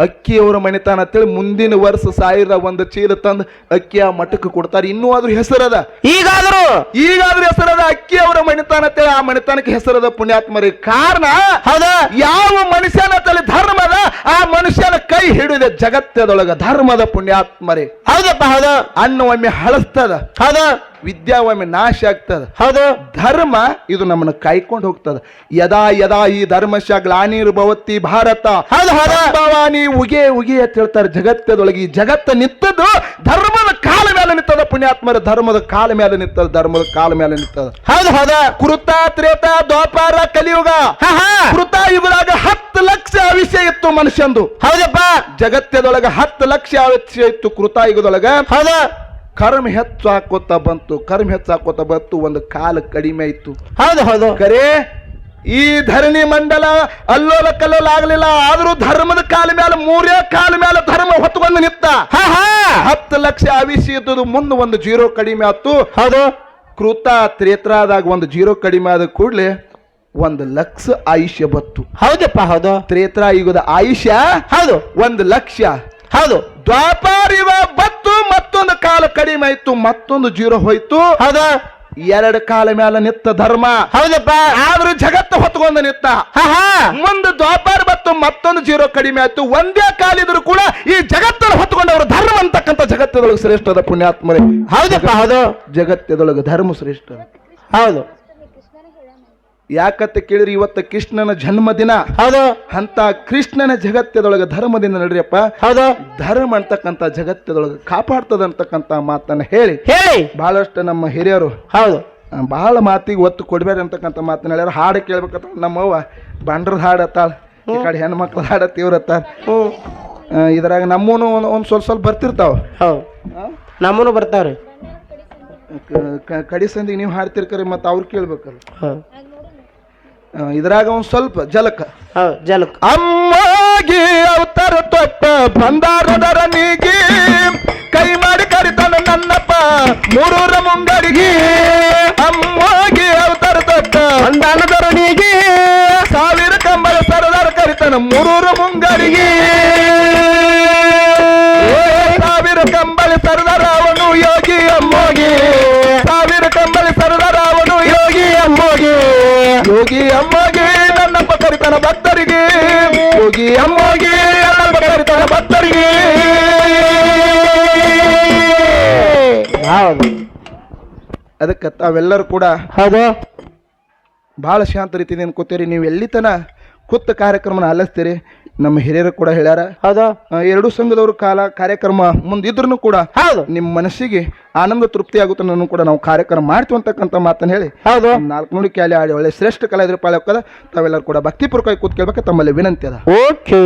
ಅಕ್ಕಿ ಅವರ ಮಣಿತಾನ ಅಂತೇಳಿ ಮುಂದಿನ ವರ್ಷ ಸಾವಿರ ಒಂದು ಚೀಲ ತಂದು ಅಕ್ಕಿ ಆ ಮಠಕ್ಕೆ ಕೊಡ್ತಾರೆ. ಇನ್ನೂ ಆದ್ರೂ ಹೆಸರದ? ಈಗಾದರೂ? ಈಗಾದ್ರೂ ಹೆಸರದ ಅಕ್ಕಿ ಅವರ ಮಣಿತಾನ ಅಂತೇಳಿ ಆ ಮಣಿತಾನಕ್ಕೆ ಹೆಸರದ ಪುಣ್ಯಾತ್ಮರಿ. ಕಾರಣ ಹೌದಾ. ಯಾವ ಮನುಷ್ಯನ ತಲೆ ಧರ್ಮದ ಆ ಮನುಷ್ಯನ ಕೈ ಹಿಡಿದ ಜಗತ್ತದೊಳಗ ಧರ್ಮದ ಪುಣ್ಯಾತ್ಮರಿ. ಹೌದಪ್ಪ ಹೌದು. ಅನ್ನ ಒಮ್ಮೆ ಹಳಸ್ತದ. ಹೌದು. ವಿದ್ಯಾ ಒಮ್ಮೆ ನಾಶ ಆಗ್ತದೆ. ಹೌದು. ಧರ್ಮ ಇದು ನಮ್ಮನ್ನು ಕಾಯ್ಕೊಂಡು ಹೋಗ್ತದೆ. ಯದಾ ಯದಾ ಈ ಧರ್ಮಶ ಗ್ಲಾನಿರ್ಭವತಿ ಭಾರತ. ಹೌದು ಹೌದು. ಭವಾನಿ ಉಗೆ ಉಗೆ ಅಂತ ಹೇಳ್ತಾರೆ ಜಗತ್ತದೊಳಗೆ. ಈ ಜಗತ್ತ ನಿಂತದ್ದು ಧರ್ಮದ ಕಾಲ ಮೇಲೆ ನಿಂತದ. ಪುಣ್ಯಾತ್ಮರ ಧರ್ಮದ ಕಾಲ ಮೇಲೆ ನಿಂತದ. ಧರ್ಮದ ಕಾಲ ಮೇಲೆ ನಿಂತದ. ಹೌದು ಹೌದ. ಕೃತ ತ್ರೇತ ದ್ವಾಪಾರ ಕಲಿಯುಗ. ಕೃತ ಯುಗದಾಗ ಹತ್ತು ಲಕ್ಷ ಆವಿಷ್ಯ ಇತ್ತು ಮನುಷ್ಯಂದು. ಹೌದಪ್ಪ. ಜಗತ್ತದೊಳಗೆ ಹತ್ತು ಲಕ್ಷ ಆವಿಷ್ಯ ಇತ್ತು ಕೃತ ಯುಗದೊಳಗ. ಹೌದು. ಕರ್ಮ ಹೆಚ್ಚು ಹಾಕೋತ ಬಂತು ಕರ್ಮ ಹೆಚ್ಚು ಹಾಕೋತ ಬಂತು ಒಂದು ಕಾಲ ಕಡಿಮೆ ಇತ್ತು ಹೌದು ಹೌದು. ಕರೆ ಈ ಧರಣಿ ಮಂಡಲ ಅಲ್ಲೋಲ ಕಲ್ಲೋಲ ಆಗ್ಲಿಲ್ಲ ಆದ್ರೂ ಧರ್ಮದ ಕಾಲ ಮೇಲೆ ಮೂರೇ ಕಾಲ ಮೇಲೆ ಧರ್ಮ ಹೊತ್ಕೊಂಡು ನಿಂತ. ಹತ್ತು ಲಕ್ಷ ಅವಿಸಿ ಇದ್ದದು ಮುಂದೆ ಒಂದು ಜೀರೋ ಕಡಿಮೆ ಆತು ಹೌದು. ಕೃತ ತ್ರೇತ್ರಾದಾಗ ಒಂದು ಜೀರೋ ಕಡಿಮೆ ಆದ ಕೂಡಲೇ ಒಂದು ಲಕ್ಷ ಆಯುಷ್ಯ ಬತ್ತು ಹೌದಪ್ಪ ಹೌದು. ತ್ರೇತ್ರ ಯುಗದ ಆಯುಷ್ಯ ಹೌದು. ಒಂದು ಲಕ್ಷ. ಹೌದು. ದ್ವಾಪಾರಿವ ಬತ್ತು ಮತ್ತೊಂದು ಕಾಲ ಕಡಿಮೆ ಆಯ್ತು ಮತ್ತೊಂದು ಜೀರೋ ಹೋಯ್ತು. ಹೌದ. ಎರಡು ಕಾಲ ಮೇಲೆ ನಿತ್ತ ಧರ್ಮ. ಹೌದಪ್ಪ. ಆದ್ರೂ ಜಗತ್ತು ಹೊತ್ಕೊಂಡು ನಿತ್ತ. ಮುಂದೆ ದ್ವಾಪಾರ ಬತ್ತು ಮತ್ತೊಂದು ಜೀರೋ ಕಡಿಮೆ ಆಯ್ತು. ಒಂದೇ ಕಾಲಿದ್ರು ಕೂಡ ಈ ಜಗತ್ತನ್ನು ಹೊತ್ಕೊಂಡವರು ಧರ್ಮ ಅಂತಕ್ಕಂಥ ಜಗತ್ತದೊಳಗೆ ಶ್ರೇಷ್ಠದ ಪುಣ್ಯಾತ್ಮರೇ. ಹೌದಪ್ಪ ಹೌದು. ಜಗತ್ತದೊಳಗೆ ಧರ್ಮ ಶ್ರೇಷ್ಠ. ಹೌದು. ಯಾಕಂತ ಕೇಳಿರಿ ಇವತ್ತು ಕೃಷ್ಣನ ಜನ್ಮದಿನ. ಹೌದು. ಅಂತ ಕೃಷ್ಣನ ಜಗತ್ತದೊಳಗೆ ಧರ್ಮದಿಂದ ನಡ್ರಿಯಪ್ಪ. ಹೌದು. ಧರ್ಮ ಅಂತಕ್ಕಂಥ ಜಗತ್ತದೊಳಗೆ ಕಾಪಾಡ್ತದ ಅಂತಕ್ಕಂಥ ಮಾತನ್ನ ಹೇಳಿ. ಹೇಳಿ. ಬಹಳಷ್ಟು ನಮ್ಮ ಹಿರಿಯರು ಹೌದು. ಬಹಳ ಮಾತಿಗೆ ಒತ್ತು ಕೊಡ್ಬೇಡಿ ಅಂತಕ್ಕಂಥ ಮಾತನ್ನ ಹೇಳ್ಯಾರ. ಹಾಡು ಕೇಳ್ಬೇಕಂತ ನಮ್ಮವ್ವ ಬಂಡ್ರದ ಹಾಡು ಅತ್ತಾಳ ಈ ಕಡೆ ಹೆಣ್ಮಕ್ಳ ಹಾಡ ತೀವ್ರ ಅತ್ತಾಳ ಇದ್ರಾಗ ನಮ್ಮೂನು ಒಂದು ಒಂದು ಸ್ವಲ್ಪ ಸ್ವಲ್ಪ ಬರ್ತಿರ್ತಾವ. ಹೌದು. ನಮ್ಮೂನು ಬರ್ತಾವ್ರಿ. ಕಡಿಸಂದಿಗೆ ಕ- ಕಡಿ ಸಂದಿಗೆ ನೀವು ಹಾಡ್ತಿರ್ಕರಿ ಮತ್ತೆ ಅವ್ರು ಕೇಳ್ಬೇಕಲ್ಲ ಇದ್ರಾಗ ಒಂದು ಸ್ವಲ್ಪ ಜಲಕ. ಹೌದು ಜಲಕ್. ಅಮ್ಮಾಗಿ ಅವತಾರ ತೊಟ್ಟ ಬಂದಾರದರ ನೀಗಿ ಕೈ ಮಾಡಿ ಕರಿತಾನ ನನ್ನಪ್ಪ ಮೂರೂರ ಮುಂಗಡಿಗಿ. ಅಮ್ಮಾಗಿ ಅವತಾರ ತೊಟ್ಟ ಅಂದಾನದರಣಿಗೆ ಸಾವಿರ ಕಂಬಳ ಸರದಾರ ಕರಿತಾನ ಮೂರೂರ ಮುಂಗಡಿಗೆ. ಹೋಗಿ ಅಮ್ಮಗೆ ನನ್ನ ಪಕರಿತನ ಭಕ್ತರಿಗೆ. ಹೋಗಿ ಅಮ್ಮಗೆ ನನ್ನ ಪಕರಿತನ ಭಕ್ತರಿಗೆ. ಹೌದು ಅದಕ್ಕೆ ತಾವೆಲ್ಲರೂ ಕೂಡ ಹೌದು. ಬಹಳ ಶಾಂತ ರೀತಿಯಿಂದ ಕೂತೀರಿ. ನೀವು ಎಲ್ಲಿತನ ಕೂತ ಕಾರ್ಯಕ್ರಮನ ಆಲಿಸ್ತೀರಿ? ನಮ್ಮ ಹಿರಿಯರು ಕೂಡ ಹೇಳ್ಯಾರ. ಹೌದಾ. ಎರಡು ಸಂಘದವರು ಕಾಲ ಕಾರ್ಯಕ್ರಮ ಮುಂದಿದ್ರು ಕೂಡ ಹೌದು. ನಿಮ್ಮ ಮನಸ್ಸಿಗೆ ಆನಂದ ತೃಪ್ತಿ ಆಗುತ್ತೆ ನಾನು ಕೂಡ ನಾವು ಕಾರ್ಯಕ್ರಮ ಮಾಡ್ತೀವಿ ಅಂತಕ್ಕಂಥ ಮಾತನ್ನು ಹೇಳಿ. ಹೌದು. ನಾಲ್ಕು ನೋಡಿ ಕ್ಯಾಲಿ ಆಡಿ ಒಳ್ಳೆ ಶ್ರೇಷ್ಠ ಕಲಾವಿದರು ಪಾಳ್ಯ ತಾವೆಲ್ಲರೂ ಕೂಡ ಭಕ್ತಿಪೂರ್ವಕವಾಗಿ ಕೂತ್ಕೊಳ್ಬೇಕು ತಮ್ಮಲ್ಲಿ ವಿನಂತಿ ಅದ. ಓಕೆ